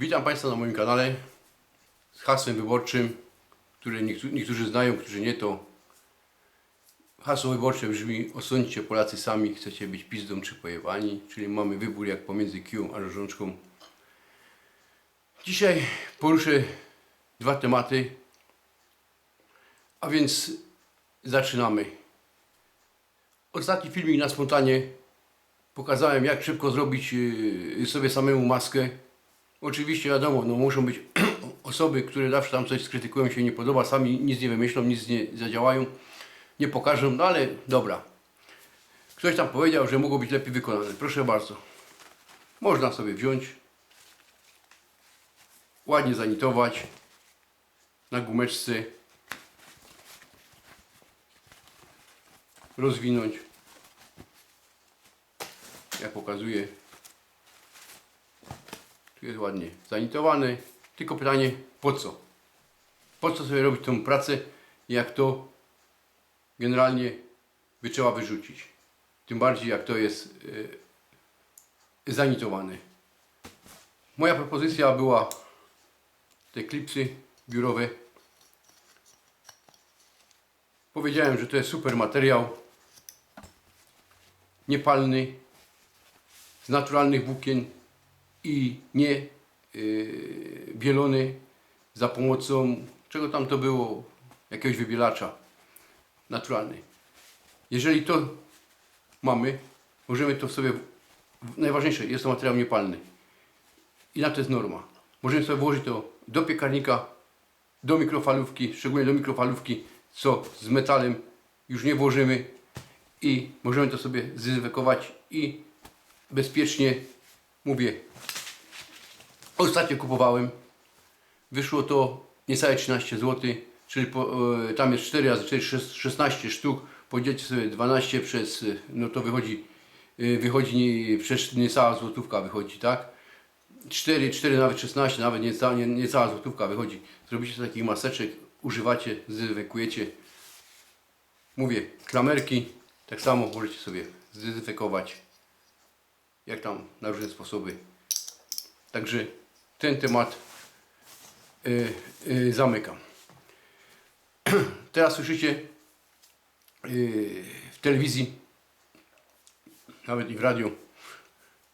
Witam Państwa na moim kanale z hasłem wyborczym, które niektó- niektórzy znają, którzy nie to. Hasło wyborcze brzmi osądźcie Polacy sami, chcecie być pizdą czy pojewani, czyli mamy wybór jak pomiędzy kiją a różączką. Dzisiaj poruszę dwa tematy, a więc zaczynamy. Ostatni filmik na spontanie pokazałem jak szybko zrobić yy, sobie samemu maskę. Oczywiście wiadomo, no muszą być osoby, które zawsze tam coś skrytykują, się nie podoba, sami nic nie wymyślą, nic nie zadziałają, nie pokażą, no ale dobra. Ktoś tam powiedział, że mogło być lepiej wykonane. Proszę bardzo. Można sobie wziąć, ładnie zanitować na gumeczce, rozwinąć. Ja pokazuję tu jest ładnie zanitowany. Tylko pytanie, po co? Po co sobie robić tą pracę, jak to generalnie by trzeba wyrzucić? Tym bardziej, jak to jest yy, zanitowane. Moja propozycja była te klipsy biurowe. Powiedziałem, że to jest super materiał. Niepalny, z naturalnych włókien i nie yy, bielony za pomocą czego tam to było, jakiegoś wybielacza naturalny. Jeżeli to mamy, możemy to sobie, najważniejsze, jest to materiał niepalny i na to jest norma. Możemy sobie włożyć to do piekarnika, do mikrofalówki, szczególnie do mikrofalówki, co z metalem już nie włożymy i możemy to sobie zdezynfekować i bezpiecznie, mówię, Ostatnio kupowałem. Wyszło to niecałe 13 zł, czyli po, e, tam jest 4 razy 4, 16 sztuk. Podzielcie sobie 12 przez, e, no to wychodzi, e, wychodzi nie, przecież niecała złotówka wychodzi, tak? 4, 4 nawet 16, nawet niecała, nie, niecała złotówka wychodzi. Zrobicie takich maseczek, używacie, zdezynfekujecie. Mówię, klamerki, tak samo możecie sobie zdezynfekować, jak tam na różne sposoby. Także ten temat y, y, zamykam. Teraz słyszycie y, w telewizji, nawet i w radiu,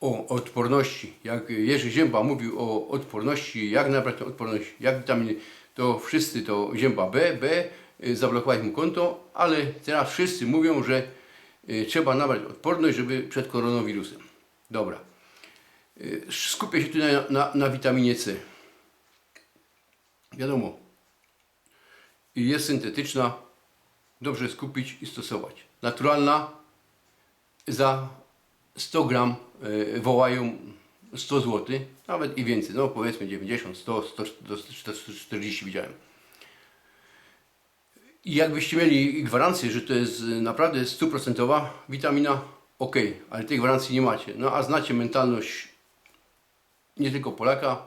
o odporności. Jak Jerzy Zięba mówił o odporności, jak nabrać odporność, jak witaminy, to wszyscy to Zięba B, B, zablokować mu konto, ale teraz wszyscy mówią, że trzeba nabrać odporność, żeby przed koronawirusem. Dobra. Y, Skupię się tutaj na, na, na witaminie C. Wiadomo, jest syntetyczna, dobrze skupić i stosować. Naturalna za 100 gram y, wołają 100 zł, nawet i więcej, no powiedzmy 90, 100, 100 do 140 widziałem. I jakbyście mieli gwarancję, że to jest y, naprawdę stuprocentowa witamina, ok, ale tej gwarancji nie macie. No a znacie mentalność nie tylko Polaka,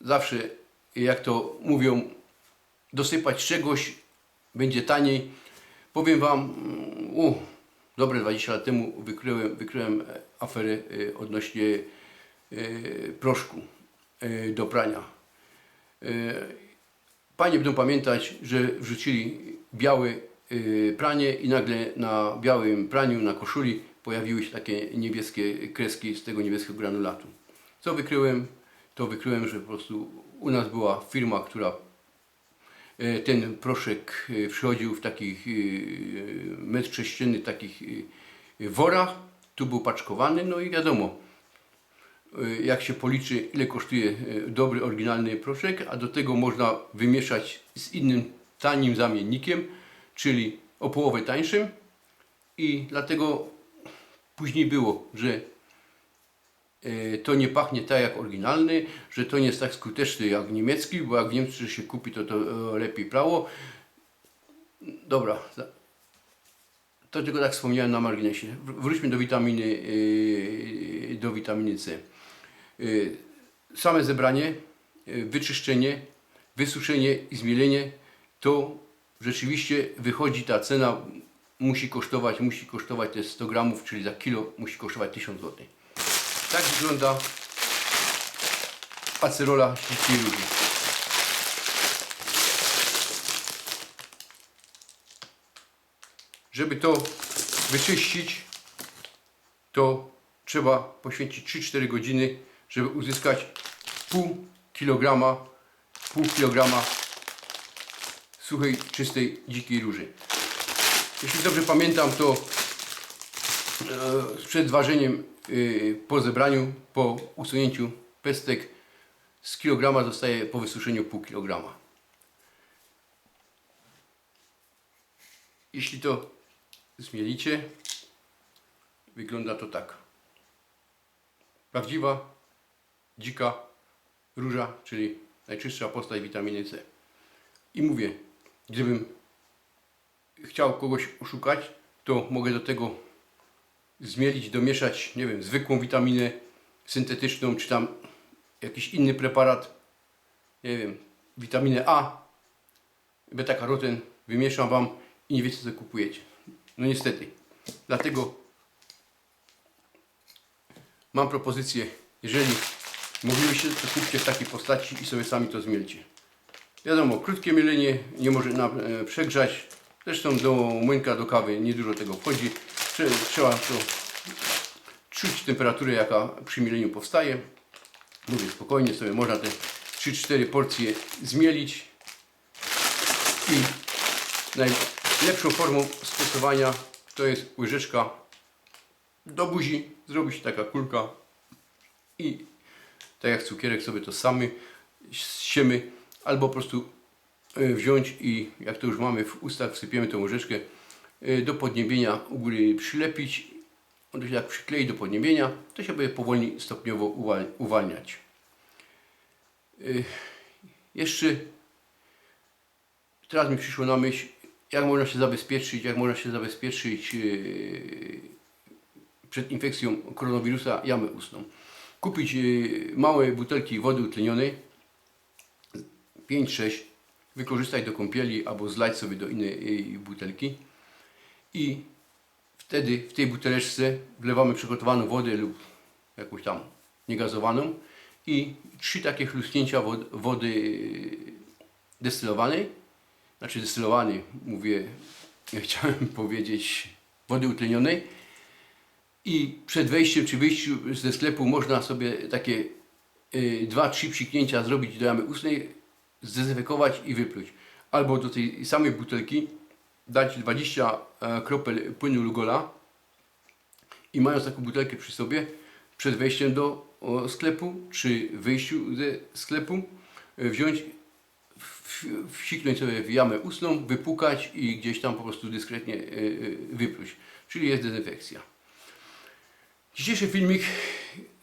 zawsze jak to mówią, dosypać czegoś będzie taniej. Powiem Wam, mm, u, dobre 20 lat temu wykryłem, wykryłem e, aferę e, odnośnie e, proszku do prania. Panie będą pamiętać, że wrzucili białe pranie i nagle na białym praniu, na koszuli pojawiły się takie niebieskie kreski z tego niebieskiego granulatu. Co wykryłem? To wykryłem, że po prostu u nas była firma, która e, ten proszek e, przychodził w takich e, metr sześcienny, takich worach, tu był paczkowany, no i wiadomo, jak się policzy, ile kosztuje dobry, oryginalny proszek, a do tego można wymieszać z innym tanim zamiennikiem, czyli o połowę tańszym i dlatego później było, że e, to nie pachnie tak jak oryginalny, że to nie jest tak skuteczny jak niemiecki, bo jak w Niemczech się kupi, to to e, lepiej prawo. Dobra, to tylko tak wspomniałem na marginesie. Wr- Wróćmy do witaminy, e, do witaminy C. Same zebranie, wyczyszczenie, wysuszenie i zmielenie to rzeczywiście wychodzi ta cena musi kosztować, musi kosztować te 100 gramów, czyli za kilo musi kosztować 1000 zł. Tak wygląda acerola śliskiej róży. Żeby to wyczyścić, to trzeba poświęcić 3-4 godziny, żeby uzyskać pół kilograma, pół kilograma suchej, czystej, dzikiej róży. Jeśli dobrze pamiętam, to e, przed ważeniem, e, po zebraniu, po usunięciu pestek z kilograma zostaje po wysuszeniu pół kilograma. Jeśli to zmielicie, wygląda to tak. Prawdziwa, dzika róża, czyli najczystsza postać witaminy C. I mówię, gdybym chciał kogoś oszukać, to mogę do tego zmielić, domieszać, nie wiem, zwykłą witaminę syntetyczną, czy tam jakiś inny preparat, nie wiem, witaminę A, beta-karoten, wymieszam Wam i nie wiecie co kupujecie. No niestety. Dlatego mam propozycję, jeżeli moglibyście, to kupcie w takiej postaci i sobie sami to zmielcie. Wiadomo, krótkie mielenie nie może nam e, przegrzać. Zresztą do młynka, do kawy niedużo tego wchodzi. Trze- Trzeba to czuć temperaturę, jaka przy mieleniu powstaje. Mówię, spokojnie sobie można te 3-4 porcje zmielić. I najlepszą formą stosowania to jest łyżeczka do buzi, zrobi się taka kulka i tak jak cukierek sobie to sami siemy, albo po prostu wziąć i jak to już mamy w ustach, wsypiemy tą łyżeczkę e, do podniebienia u góry przylepić. On to się jak przyklei do podniebienia, to się będzie powoli stopniowo uwal- uwalniać. E, Jeszcze teraz mi przyszło na myśl, jak można się zabezpieczyć, jak można się zabezpieczyć e, przed infekcją koronawirusa jamy ustną. Kupić e, małe butelki wody utlenionej, 5-6, wykorzystać do kąpieli albo zlać sobie do innej e, butelki. I wtedy w tej buteleczce wlewamy przygotowaną wodę lub jakąś tam niegazowaną i trzy takie chlusnięcia wod- wody e, destylowanej, znaczy destylowanej, mówię, ja chciałem powiedzieć wody utlenionej i przed wejściem czy wyjściu ze sklepu można sobie takie y, dwa, trzy psiknięcia zrobić do jamy ustnej, zdezynfekować i wypluć. Albo do tej samej butelki dać 20 e, kropel płynu Lugola i mając taką butelkę przy sobie, przed wejściem do sklepu czy wyjściu ze sklepu, e, wziąć, wsiknąć sobie w jamę ustną, wypukać i gdzieś tam po prostu dyskretnie e, wypluć. Czyli jest dezynfekcja. Dzisiejszy filmik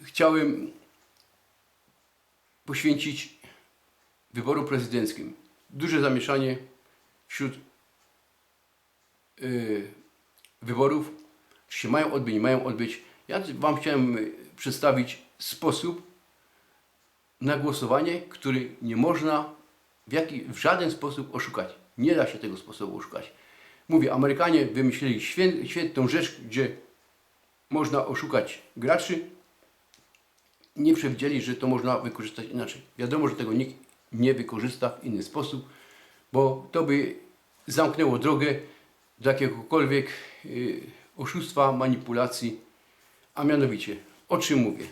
chciałem poświęcić wyborom prezydenckim. Duże zamieszanie wśród y, wyborów, czy się mają odbyć, nie mają odbyć. Ja Wam chciałem y, przedstawić sposób na głosowanie, który nie można w, jaki, w żaden sposób oszukać. Nie da się tego sposobu oszukać. Mówię, Amerykanie wymyślili świę, świetną rzecz, gdzie można oszukać graczy. Nie przewidzieli, że to można wykorzystać inaczej. Wiadomo, że tego nikt nie wykorzysta w inny sposób, bo to by zamknęło drogę do jakiegokolwiek y, oszustwa, manipulacji. A mianowicie, o czym mówię?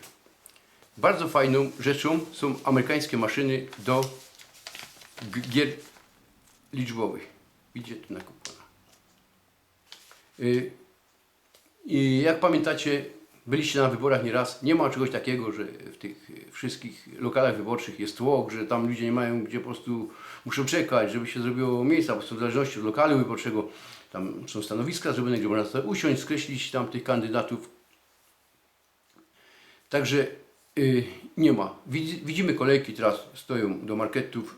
Bardzo fajną rzeczą są amerykańskie maszyny do gier liczbowych. Widzicie tu na kuponach. Y, i jak pamiętacie, byliście na wyborach nieraz, nie ma czegoś takiego, że w tych wszystkich lokalach wyborczych jest tłok, że tam ludzie nie mają gdzie po prostu muszą czekać, żeby się zrobiło miejsca, po prostu w zależności od lokalu wyborczego tam są stanowiska zrobione, gdzie można sobie usiąść, skreślić tam tych kandydatów. Także y, nie ma. Widzi- Widzimy kolejki teraz stoją do marketów,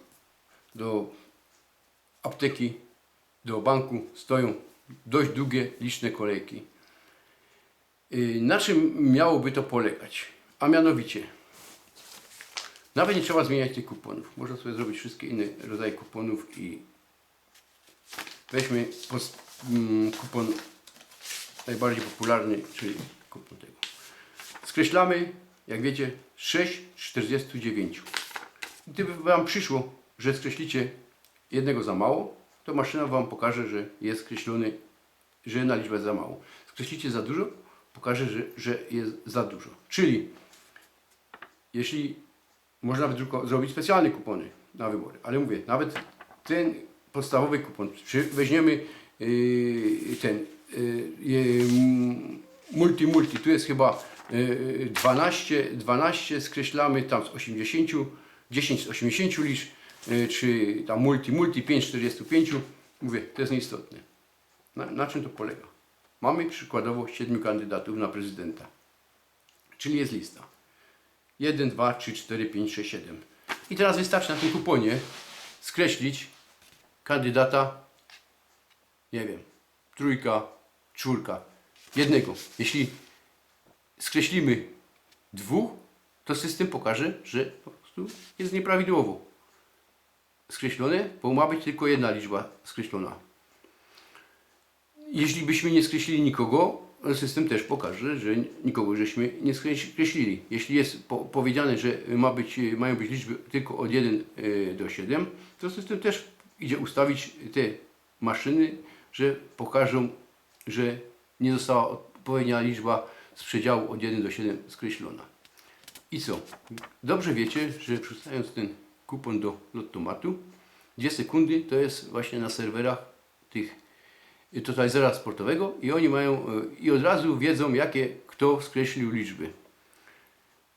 do apteki, do banku, stoją dość długie, liczne kolejki. Y, Na czym miałoby to polegać? A mianowicie, nawet nie trzeba zmieniać tych kuponów. Można sobie zrobić wszystkie inne rodzaje kuponów i weźmy mm, kupon najbardziej popularny, czyli kupon tego. Skreślamy, jak wiecie, 6 z 49. Gdyby Wam przyszło, że skreślicie jednego za mało, to maszyna Wam pokaże, że jest skreślony, że na liczbę za mało. Skreślicie za dużo, pokaże, że, że jest za dużo. Czyli jeśli można wydruko- zrobić specjalne kupony na wybory, ale mówię, nawet ten podstawowy kupon, czy weźmiemy yy, ten yy, yy, multi multi, tu jest chyba yy, 12, 12 skreślamy tam z 80, 10 z 80 liczb, yy, czy tam multi multi 5 z 45, mówię, to jest nieistotne. Na, na czym to polega? Mamy przykładowo 7 kandydatów na prezydenta, czyli jest lista. 1, 2, 3, 4, 5, 6, 7. I teraz wystarczy na tym kuponie skreślić kandydata, nie wiem, trójka, czwórka, jednego. Jeśli skreślimy dwóch, to system pokaże, że po prostu jest nieprawidłowo skreślone, bo ma być tylko jedna liczba skreślona. Jeśli byśmy nie skreślili nikogo, system też pokaże, że nikogo żeśmy nie skreślili. Jeśli jest po, powiedziane, że ma być, mają być liczby tylko od 1 e, do 7, to system też idzie ustawić te maszyny, że pokażą, że nie została odpowiednia liczba z przedziału od 1 do 7 skreślona. I co? Dobrze wiecie, że wrzucając ten kupon do lotomatu, 2 sekundy to jest właśnie na serwerach tych totalizera sportowego i oni mają e, i od razu wiedzą, jakie kto skreślił liczby.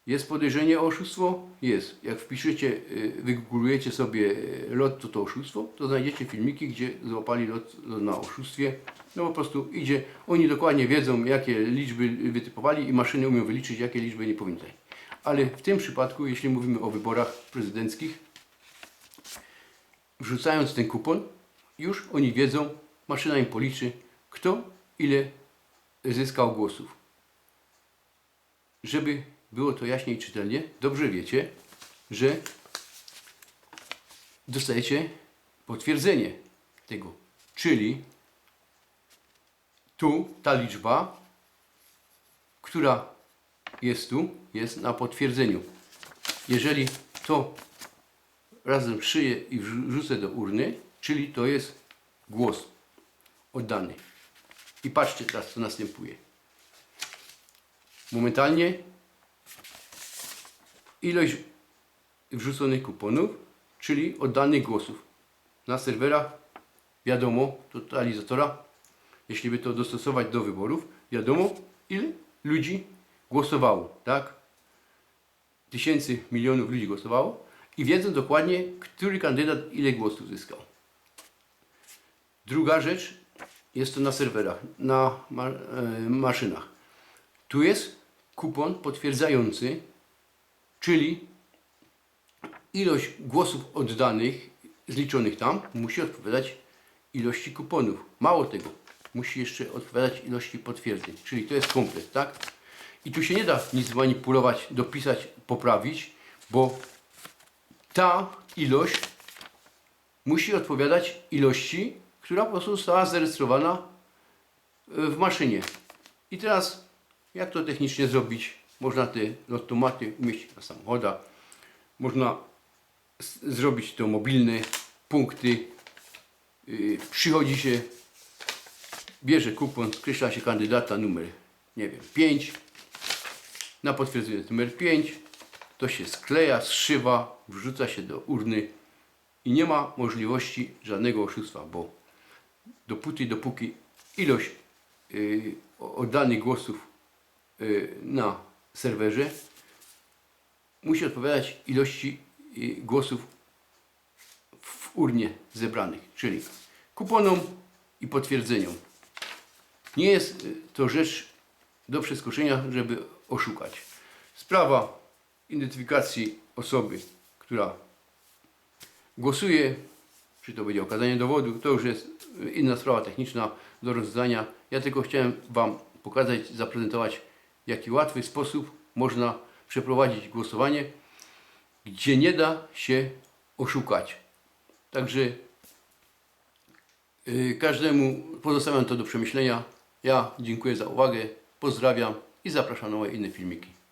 Jest podejrzenie o oszustwo? Jest. Jak wpiszecie, e, wygooglujecie sobie e, lot to to oszustwo, to znajdziecie filmiki, gdzie złapali lot, lot na oszustwie. No po prostu idzie, oni dokładnie wiedzą, jakie liczby wytypowali i maszyny umieją wyliczyć, jakie liczby nie powinny. Ale w tym przypadku, jeśli mówimy o wyborach prezydenckich, wrzucając ten kupon, już oni wiedzą, maszyna im policzy, kto ile zyskał głosów. Żeby było to jaśniej czytelnie, dobrze wiecie, że dostajecie potwierdzenie tego. Czyli tu ta liczba, która jest tu, jest na potwierdzeniu. Jeżeli to razem szyję i wrzucę do urny, czyli to jest głos oddany. I patrzcie teraz, co następuje. Momentalnie ilość wrzuconych kuponów, czyli oddanych głosów. Na serwerach, wiadomo, totalizatora, jeśli by to dostosować do wyborów, wiadomo, ile ludzi głosowało, tak? Tysięcy, milionów ludzi głosowało i wiedzą dokładnie, który kandydat ile głosów zyskał. Druga rzecz, jest to na serwerach, na ma e, maszynach. Tu jest kupon potwierdzający, czyli ilość głosów oddanych, zliczonych tam, musi odpowiadać ilości kuponów. Mało tego, musi jeszcze odpowiadać ilości potwierdzeń, czyli to jest komplet, tak? I tu się nie da nic zmanipulować, dopisać, poprawić, bo ta ilość musi odpowiadać ilości, która po prostu została zarejestrowana e, w maszynie. I teraz, jak to technicznie zrobić? Można te lotomaty umieścić na samochodach, można zrobić to mobilne punkty. Yy, przychodzi się, bierze kupon, skreśla się kandydata numer, nie wiem, 5. Na potwierdzenie numer 5. To się skleja, zszywa, wrzuca się do urny i nie ma możliwości żadnego oszustwa, bo dopóty, dopóki ilość y, oddanych głosów y, na serwerze musi odpowiadać ilości y, głosów w urnie zebranych, czyli kuponom i potwierdzeniom. Nie jest y, to rzecz do przeskoczenia, żeby oszukać. Sprawa identyfikacji osoby, która głosuje, czy to będzie okazanie dowodu, to już jest y, inna sprawa techniczna do rozwiązania. Ja tylko chciałem Wam pokazać, zaprezentować, w jaki łatwy sposób można przeprowadzić głosowanie, gdzie nie da się oszukać. Także y, każdemu pozostawiam to do przemyślenia. Ja dziękuję za uwagę, pozdrawiam i zapraszam na moje inne filmiki.